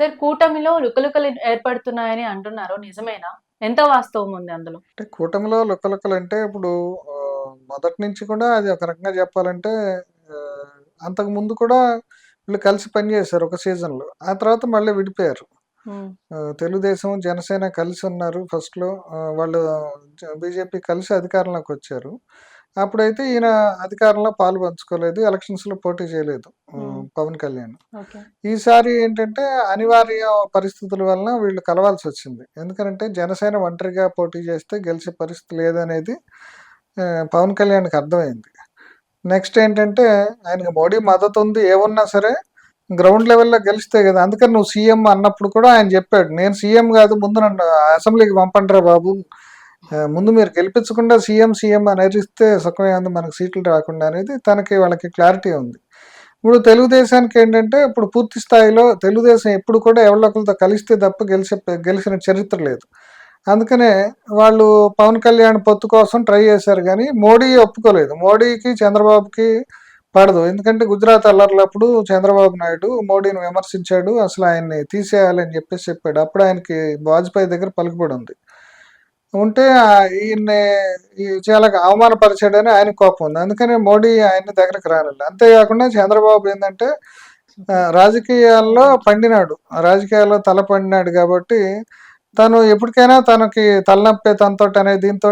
Sir కూటమిలో లుకలుకలు ఏర్పడుతున్నాయని అంటున్నారు. నిజమేనా? ఎంత వాస్తవం ఉంది అందులో? అంటే కూటమిలో లుక్కలుక్కలు అంటే ఇప్పుడు మొదటి నుంచి కూడా అది ఒక రకంగా చెప్పాలంటే అంతకు ముందు కూడా వీళ్ళు కలిసి పనిచేశారు ఒక సీజన్లో. ఆ తర్వాత మళ్ళీ విడిపోయారు. తెలుగుదేశం జనసేన కలిసి ఉన్నారు ఫస్ట్లో. వాళ్ళు బీజేపీ కలిసి అధికారంలోకి వచ్చారు. అప్పుడైతే ఈయన అధికారంలో పాలు పంచుకోలేదు ఎలక్షన్స్లో పోటీ చేయలేదు. పవన్ కళ్యాణ్. ఈసారి ఏంటంటే అనివార్య పరిస్థితుల వలన వీళ్ళు కలవాల్సి వచ్చింది. ఎందుకంటే జనసేన ఒంటరిగా పోటీ చేస్తే గెలిచే పరిస్థితి లేదనేది పవన్ కళ్యాణ్కి అర్థమైంది. నెక్స్ట్ ఏంటంటే ఆయనకి మోడీ మద్దతు ఉంది ఏమున్నా సరే గ్రౌండ్ లెవెల్లో గెలిస్తే కదా. అందుకని నువ్వు సీఎం అన్నప్పుడు కూడా ఆయన చెప్పాడు నేను సీఎం కాదు ముందు నన్ను అసెంబ్లీకి పంపండిరా బాబు ముందు మీరు గెలిపించకుండా సీఎం సీఎం అని అరిస్తే సుఖమేంది మనకు సీట్లు రాకుండా అనేది తనకి వాళ్ళకి క్లారిటీ ఉంది. ఇప్పుడు తెలుగుదేశానికి ఏంటంటే ఇప్పుడు పూర్తి స్థాయిలో తెలుగుదేశం ఎప్పుడు కూడా ఎవరొకరితో కలిస్తే తప్ప గెలిచే గెలిచిన చరిత్ర లేదు. అందుకనే వాళ్ళు పవన్ కళ్యాణ్ పొత్తు కోసం ట్రై చేశారు కానీ మోడీ ఒప్పుకోలేదు. మోడీకి చంద్రబాబుకి పడదు. ఎందుకంటే గుజరాత్ అల్లర్లప్పుడు చంద్రబాబు నాయుడు మోడీని విమర్శించాడు అసలు ఆయన్ని తీసేయాలని చెప్పేసి చెప్పాడు. అప్పుడు ఆయనకి వాజ్పేయి దగ్గర పలుకుబడి ఉంది. ఉంటే ఈయన్ని ఈ చాలా అవమానపరిచాడని ఆయన కోపం ఉంది. అందుకని మోడీ ఆయన్ని దగ్గరకు రానిല്ല అంతేకాకుండా చంద్రబాబు ఏంటంటే రాజకీయాల్లో పండినాడు. రాజకీయాల్లో తల పండినాడు కాబట్టి తను ఎప్పటికైనా తనకి తలనొప్పి తనతో అనే దీంతో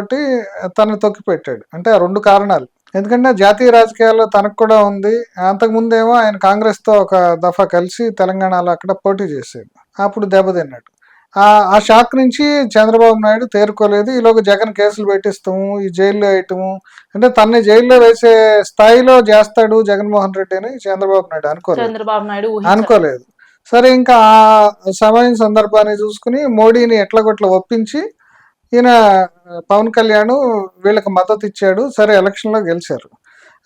తను తొక్కిపెట్టాడు. అంటే ఆ రెండు కారణాలు. ఎందుకంటే జాతీయ రాజకీయాల్లో తనకు కూడా ఉంది. అంతకుముందేమో ఆయన కాంగ్రెస్తో ఒక దఫా కలిసి తెలంగాణలో అక్కడ పోటీ చేశాడు అప్పుడు దెబ్బతిన్నాడు. ఆ ఆ షాక్ నుంచి చంద్రబాబు నాయుడు తేరుకోలేదు. ఈలోగా జగన్ కేసులు పెట్టిస్తాము ఈ జైల్లో వేయటము. అంటే తన్ని జైల్లో వేసే స్థాయిలో చేస్తాడు జగన్మోహన్ రెడ్డి అని చంద్రబాబు నాయుడు అనుకోలేదు. చంద్రబాబు నాయుడు ఊహించ- అనుకోలేదు. సరే ఇంకా ఆ సమయం సందర్భాన్ని చూసుకుని మోడీని ఎట్లగొట్ల ఒప్పించి ఈయన పవన్ కళ్యాణ్ వీళ్ళకి మద్దతు ఇచ్చాడు. సరే ఎలక్షన్లో గెలిచారు.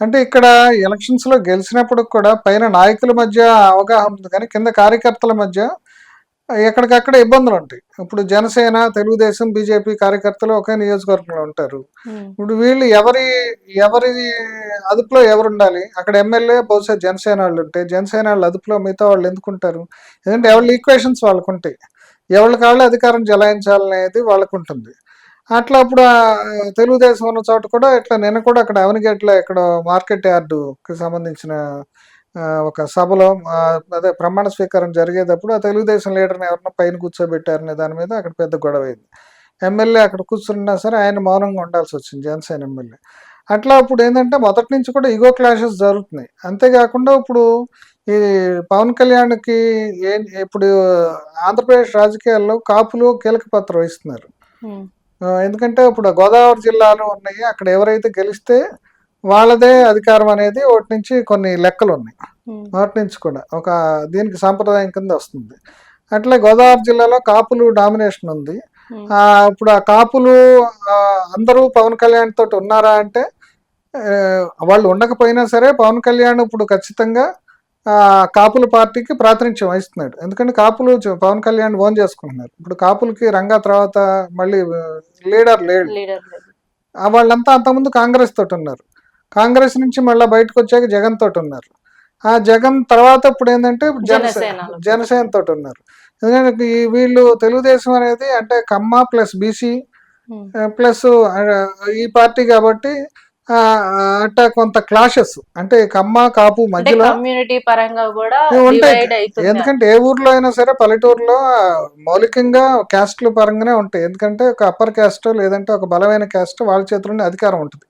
అంటే ఇక్కడ ఎలక్షన్స్లో గెలిచినప్పుడు కూడా పైన నాయకుల మధ్య అవగాహన ఉంది కానీ కింద కార్యకర్తల మధ్య ఎక్కడికక్కడ ఇబ్బందులు ఉంటాయి. ఇప్పుడు జనసేన తెలుగుదేశం బీజేపీ కార్యకర్తలు ఒకే నియోజకవర్గంలో ఉంటారు. ఇప్పుడు వీళ్ళు ఎవరి ఎవరి అదుపులో ఎవరు ఉండాలి? అక్కడ ఎమ్మెల్యే బహుశా జనసేన వాళ్ళు ఉంటే జనసేన వాళ్ళు అదుపులో మిగతా వాళ్ళు ఎందుకుంటారు ఎందుకంటే ఎవరి ఈక్వేషన్స్ వాళ్ళకు ఉంటాయి. ఎవరి కాళ్ళు అధికారం జలాయించాలనేది వాళ్ళకు ఉంటుంది. అట్లా అప్పుడు తెలుగుదేశం ఉన్న చోట కూడా ఇట్లా నిన్న కూడా అక్కడ అవనిగేట్లో ఇక్కడ మార్కెట్ యార్డుకి సంబంధించిన ఒక సభలో అదే ప్రమాణ స్వీకారం జరిగేటప్పుడు ఆ తెలుగుదేశం లీడర్ని ఎవరినో పైన కూర్చోబెట్టారనే దాని మీద అక్కడ పెద్ద గొడవ అయింది. ఎమ్మెల్యే అక్కడ కూర్చున్నా సరే ఆయన మౌనంగా ఉండాల్సి వచ్చింది జనసేన ఎమ్మెల్యే. అట్లా ఇప్పుడు ఏంటంటే మొదటి నుంచి కూడా ఈగో క్లాషెస్ జరుగుతున్నాయి. అంతేకాకుండా ఇప్పుడు ఈ పవన్ కళ్యాణ్కి ఏం ఇప్పుడు ఆంధ్రప్రదేశ్ రాజకీయాల్లో కాపులు కీలక పాత్ర వహిస్తున్నారు. ఎందుకంటే ఇప్పుడు గోదావరి జిల్లాలో ఉన్నాయి. అక్కడ ఎవరైతే గెలిస్తే వాళ్ళదే అధికారం అనేది ఒకటి నుంచి కొన్ని లెక్కలు ఉన్నాయి వాటి నుంచి కూడా ఒక దీనికి సాంప్రదాయం కింద వస్తుంది. అట్లే గోదావరి జిల్లాలో కాపులు డామినేషన్ ఉంది. ఇప్పుడు ఆ కాపులు అందరూ పవన్ కళ్యాణ్ తోటి ఉన్నారా అంటే వాళ్ళు ఉండకపోయినా సరే పవన్ కళ్యాణ్ ఇప్పుడు ఖచ్చితంగా కాపుల పార్టీకి ప్రాతినిధ్యం వహిస్తున్నాడు. ఎందుకంటే కాపులు పవన్ కళ్యాణ్ ఓన్ చేసుకుంటున్నారు. ఇప్పుడు కాపులకి రంగా తర్వాత మళ్ళీ లీడర్ లేడు. వాళ్ళంతా అంతకుముందు కాంగ్రెస్ తోటి ఉన్నారు. కాంగ్రెస్ నుంచి మళ్ళీ బయటకు వచ్చాక జగన్ తోటి ఉన్నారు. ఆ జగన్ తర్వాత ఇప్పుడు ఏంటంటే జనసేన. జనసేన తోటి ఉన్నారు. ఎందుకంటే వీళ్ళు తెలుగుదేశం అనేది అంటే కమ్మ ప్లస్ బీసీ ప్లస్ ఈ పార్టీ కాబట్టి ఆ, అట్ట కొంత క్లాషెస్. అంటే కమ్మ కాపు మధ్యలో కమ్యూనిటీ పరంగా కూడా ఉంటాయి. ఎందుకంటే ఏ ఊర్లో అయినా సరే పల్లెటూరులో మౌలికంగా క్యాస్ట్లు పరంగానే ఉంటాయి. ఎందుకంటే ఒక అప్పర్ క్యాస్ట్ లేదంటే ఒక బలమైన క్యాస్ట్ వాళ్ళ చేతిలోనే అధికారం ఉంటుంది.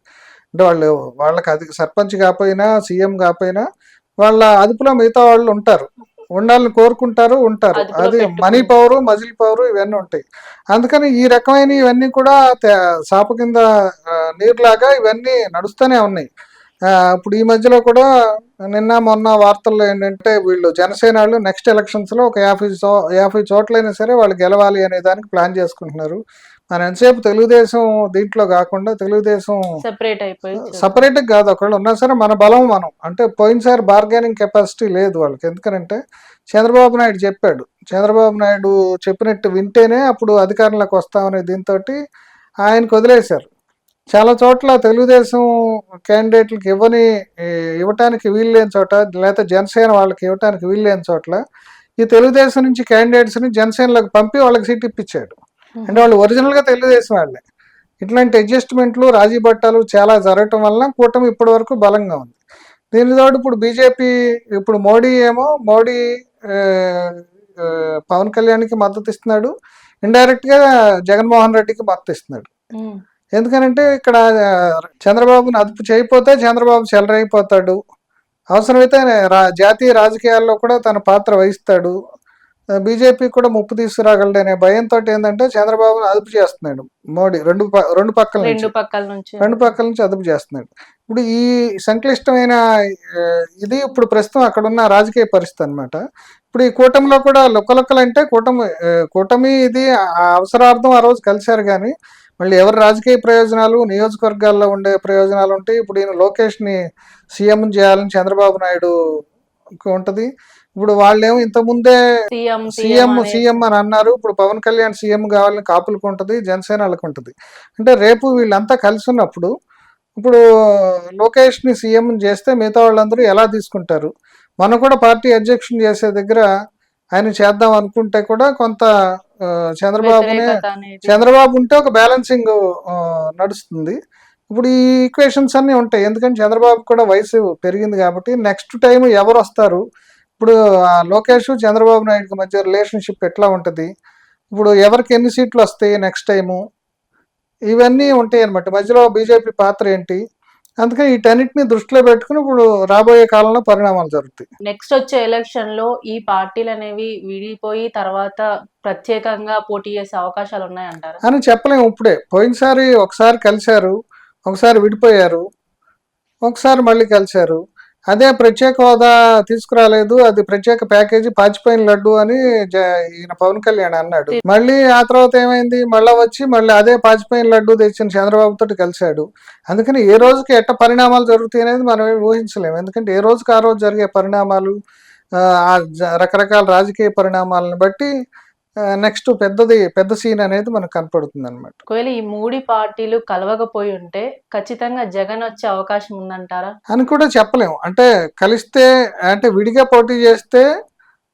అంటే వాళ్ళు వాళ్ళకి అది సర్పంచ్ కాకపోయినా సీఎం కాకపోయినా వాళ్ళ అదుపులో మిగతా వాళ్ళు ఉంటారు. ఉండాలని కోరుకుంటారు ఉంటారు. అది. మనీ పవర్ మజిల్ పవర్ ఇవన్నీ ఉంటాయి. అందుకని ఈ రకమైన ఇవన్నీ కూడా సాప కింద నీరులాగా ఇవన్నీ నడుస్తూనే ఉన్నాయి. ఇప్పుడు ఈ మధ్యలో కూడా నిన్న మొన్న వార్తల్లో ఏంటంటే వీళ్ళు జనసేన వాళ్ళు నెక్స్ట్ ఎలక్షన్స్లో ఒక యాభై చో యాభై చోట్లైనా సరే వాళ్ళు గెలవాలి అనే దానికి ప్లాన్ చేసుకుంటున్నారు. మన ఎంతసేపు తెలుగుదేశం దీంట్లో కాకుండా తెలుగుదేశం సెపరేట్ అయిపోయి సపరేట్ కాదు. ఒకళ్ళు ఉన్నా సరే మన బలం మనం. అంటే పోయినసారి బార్గెనింగ్ కెపాసిటీ లేదు వాళ్ళకి. ఎందుకనంటే చంద్రబాబు నాయుడు చెప్పాడు. చంద్రబాబు నాయుడు చెప్పినట్టు వింటేనే అప్పుడు అధికారంలోకి వస్తామనే దీంతో ఆయనకు వదిలేశారు. చాలా చోట్ల తెలుగుదేశం క్యాండిడేట్లకు ఇవ్వని ఇవ్వటానికి వీలు లేని చోట లేకపోతే జనసేన వాళ్ళకి ఇవ్వటానికి వీలు లేని చోట్ల ఈ తెలుగుదేశం నుంచి candidates ని జనసేనలోకి పంపి వాళ్ళకి సీట్ ఇప్పించాడు. అంటే వాళ్ళు ఒరిజినల్గా తెలుగుదేశం వాళ్ళే. ఇట్లాంటి అడ్జస్ట్మెంట్లు రాజీ భట్టాలు చాలా జరగటం వల్ల కూటమి ఇప్పటి వరకు బలంగా ఉంది. దీని తోడు ఇప్పుడు బీజేపీ ఇప్పుడు మోడీ ఏమో మోడీ పవన్ కళ్యాణ్కి మద్దతు ఇస్తున్నాడు. ఇండైరెక్ట్గా జగన్మోహన్ రెడ్డికి మద్దతు ఇస్తున్నాడు. ఎందుకనంటే ఇక్కడ చంద్రబాబుని అదుపు చేయకపోతే చంద్రబాబు చెలరైపోతాడు అవసరమైతే రా జాతీయ రాజకీయాల్లో కూడా తన పాత్ర వహిస్తాడు. బీజేపీ కూడా ముప్పు తీసుకురాగలడు అనే భయంతో ఏంటంటే చంద్రబాబును అదుపు చేస్తున్నాడు. మోడీ రెండు రెండు పక్కల నుంచి. రెండు పక్కల నుంచి అదుపు చేస్తున్నాడు. ఇప్పుడు ఈ సంక్లిష్టమైన ఇది ఇప్పుడు ప్రస్తుతం అక్కడ ఉన్న రాజకీయ పరిస్థితి అన్నమాట. ఇప్పుడు ఈ కూటమిలో కూడా లొక్కలొక్కలు అంటే కూటమి కూటమి ఇది అవసరార్థం ఆ రోజు కలిశారు కానీ మళ్ళీ ఎవరి రాజకీయ ప్రయోజనాలు నియోజకవర్గాల్లో ఉండే ప్రయోజనాలు ఉంటాయి ఇప్పుడు ఈయన లోకేష్ని సీఎం చేయాలని చంద్రబాబు నాయుడు ఉంటది. ఇప్పుడు వాళ్ళేమో ఇంతకుముందే సీఎం సీఎం సీఎం అని. అన్నారు. ఇప్పుడు పవన్ కళ్యాణ్ సీఎం కావాలని కాపులకు ఉంటుంది జనసేన వాళ్ళకి ఉంటుంది. అంటే రేపు వీళ్ళంతా కలిసి ఉన్నప్పుడు ఇప్పుడు లోకేష్ని సీఎం చేస్తే మిగతా వాళ్ళందరూ ఎలా తీసుకుంటారు? మనం కూడా పార్టీ అధ్యక్షుని చేసే దగ్గర ఆయన చేద్దాం అనుకుంటే కూడా కొంత చంద్రబాబునే చంద్రబాబు ఉంటే ఒక బ్యాలెన్సింగ్ నడుస్తుంది. ఇప్పుడు ఈ ఈక్వేషన్స్ అన్నీ ఉంటాయి. ఎందుకంటే చంద్రబాబు కూడా వయసు పెరిగింది కాబట్టి నెక్స్ట్ టైం ఎవరు వస్తారు? ఇప్పుడు లోకేష్ చంద్రబాబు నాయుడుకి మధ్య రిలేషన్షిప్ ఎట్లా ఉంటుంది? ఇప్పుడు ఎవరికి ఎన్ని సీట్లు వస్తాయి నెక్స్ట్ టైము ఇవన్నీ ఉంటాయి అన్నమాట. మధ్యలో బీజేపీ పాత్ర ఏంటి? అందుకని వీటన్నిటిని దృష్టిలో పెట్టుకుని ఇప్పుడు రాబోయే కాలంలో పరిణామాలు జరుగుతాయి. నెక్స్ట్ వచ్చే ఎలక్షన్లో ఈ పార్టీలు అనేవి విడిపోయి తర్వాత ప్రత్యేకంగా పోటీ చేసే అవకాశాలు ఉన్నాయంటారా? అని చెప్పలేము ఇప్పుడే. పోయినసారి ఒకసారి కలిశారు ఒకసారి విడిపోయారు ఒకసారి మళ్ళీ కలిశారు. అదే ప్రత్యేక హోదా తీసుకురాలేదు. అది ప్రత్యేక ప్యాకేజీ పాచిపోయిన లడ్డు అని జ- ఈయన పవన్ కళ్యాణ్ అన్నాడు. మళ్ళీ ఆ తర్వాత ఏమైంది? మళ్ళా వచ్చి మళ్ళీ అదే పాచిపోయిన లడ్డు తెచ్చిన చంద్రబాబు తోటి కలిశాడు. అందుకని ఏ రోజుకి ఎట్ట పరిణామాలు జరుగుతాయి అనేది మనం ఏమి ఊహించలేము. ఎందుకంటే ఏ రోజుకి ఆ రోజు జరిగే పరిణామాలు ఆ, ఆ జ- రకరకాల రాజకీయ పరిణామాలను బట్టి నెక్స్ట్ పెద్దది పెద్ద సీన్ అనేది మనకు కనపడుతుంది అనమాట ఒకవేళ ఈ మూడు పార్టీలు కలవకపోయి ఉంటే ఖచ్చితంగా జగన్ వచ్చే అవకాశం ఉందంటారా? అని కూడా చెప్పలేము. అంటే కలిస్తే అంటే విడిగా పోటీ చేస్తే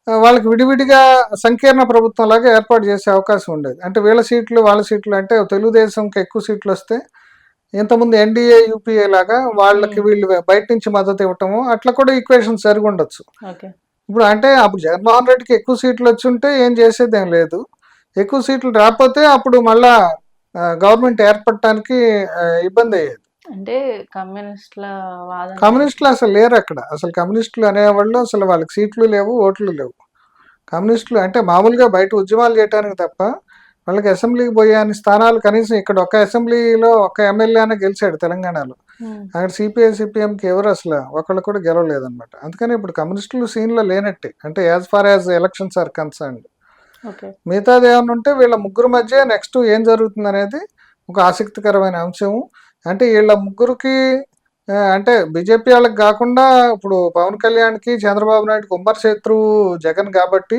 వాళ్ళకి విడివిడిగా సంకీర్ణ ప్రభుత్వం లాగా ఏర్పాటు చేసే అవకాశం ఉండేది. అంటే వీళ్ళ సీట్లు వాళ్ళ సీట్లు అంటే తెలుగుదేశంకి ఎక్కువ సీట్లు వస్తే ఇంతకుముందు ఎన్డీఏ యూపీఏ లాగా వాళ్ళకి వీళ్ళు బయట నుంచి మద్దతు ఇవ్వటము అట్లా కూడా ఈక్వేషన్ సరిగి ఉండొచ్చు. ఓకే. ఇప్పుడు అంటే అప్పుడు జగన్మోహన్ రెడ్డికి ఎక్కువ సీట్లు వచ్చి ఉంటే ఏం చేసేది లేదు. ఎక్కువ సీట్లు రాకపోతే అప్పుడు మళ్ళా గవర్నమెంట్ ఏర్పడటానికి ఇబ్బంది అయ్యేది. అంటే కమ్యూనిస్టుల కమ్యూనిస్టులు అసలు లేరు అక్కడ. అసలు కమ్యూనిస్టులు అనేవాళ్ళు అసలు వాళ్ళకి సీట్లు లేవు ఓట్లు లేవు. కమ్యూనిస్టులు అంటే మామూలుగా బయట ఉద్యమాలు చేయడానికి తప్ప వాళ్ళకి అసెంబ్లీకి పోయే స్థానాలు కనీసం ఇక్కడ ఒక అసెంబ్లీలో ఒక ఎమ్మెల్యే అనే గెలిచాడు తెలంగాణలో. అక్కడ సిపిఐ సిపిఎంకి ఎవరు అసలు ఒకళ్ళు కూడా గెలవలేదన్నమాట. అందుకని ఇప్పుడు కమ్యూనిస్టులు సీన్లో లేనట్టే. అంటే as far as elections are concerned మిగతాది ఏమైనా ఉంటే వీళ్ళ ముగ్గురు మధ్య నెక్స్ట్ ఏం జరుగుతుంది అనేది ఒక ఆసక్తికరమైన అంశము అంటే వీళ్ళ ముగ్గురికి అంటే బీజేపీ వాళ్ళకి కాకుండా ఇప్పుడు పవన్ కళ్యాణ్కి చంద్రబాబు నాయుడుకి ఉమ్మడి శత్రువు జగన్ కాబట్టి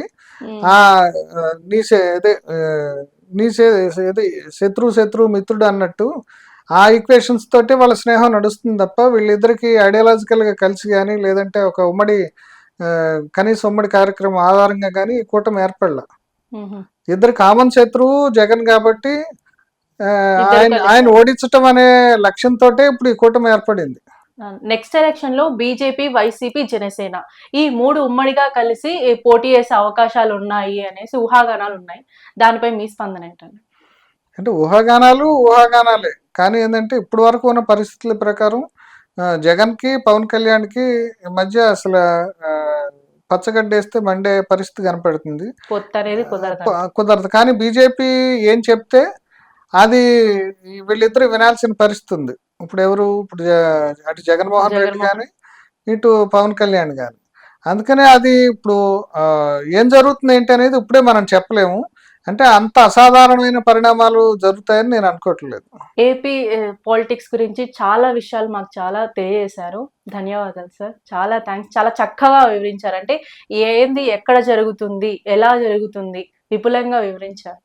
ఆ నీ అదే నీ శత్రువు శత్రువు మిత్రుడు అన్నట్టు ఆ ఈక్వేషన్స్ తోటి వాళ్ళ స్నేహం నడుస్తుంది తప్ప వీళ్ళిద్దరికి ఐడియాలజికల్గా కలిసి కానీ లేదంటే ఒక ఉమ్మడి కనీస ఉమ్మడి కార్యక్రమం ఆధారంగా కానీ కూటమి ఏర్పడలే. ఇద్దరు కామన్ శత్రువు జగన్ కాబట్టి ఆయన. ఆయన ఓడించటం అనే లక్ష్యంతో ఇప్పుడు ఈ కూటమి ఏర్పడింది. నెక్స్ట్ ఎలక్షన్లో బీజేపీ వైసీపీ జనసేన ఈ మూడు ఉమ్మడిగా కలిసి పోటీ చేసే అవకాశాలు ఉన్నాయి అనేసి ఊహాగానాలు ఉన్నాయి. దానిపై మీ స్పందన ఏంటండి? అంటే ఊహాగానాలు ఊహాగానాలే. కానీ ఏంటంటే ఇప్పటి వరకు ఉన్న పరిస్థితుల ప్రకారం జగన్కి పవన్ కళ్యాణ్కి మధ్య అసలు పచ్చగడ్డేస్తే మండే పరిస్థితి కనపడుతుంది. కుదరదు. కానీ బీజేపీ ఏం చెప్తే అది వీళ్ళిద్దరు వినాల్సిన పరిస్థితి ఉంది. ఇప్పుడు ఎవరు? ఇప్పుడు అటు జగన్మోహన్ రెడ్డి. కానీ ఇటు పవన్ కళ్యాణ్ కానీ అందుకనే అది ఇప్పుడు ఏం జరుగుతుంది ఏంటి అనేది ఇప్పుడే మనం చెప్పలేము. అంటే అంత అసాధారణమైన పరిణామాలు జరుగుతాయని నేను అనుకోవట్లేదు. ఏపీ పాలిటిక్స్ గురించి చాలా విషయాలు మాకు చాలా తెలియజేశారు. ధన్యవాదాలు సార్. చాలా థ్యాంక్స్ చాలా చక్కగా వివరించారు. అంటే ఏంది ఎక్కడ జరుగుతుంది ఎలా జరుగుతుంది విపులంగా వివరించారు.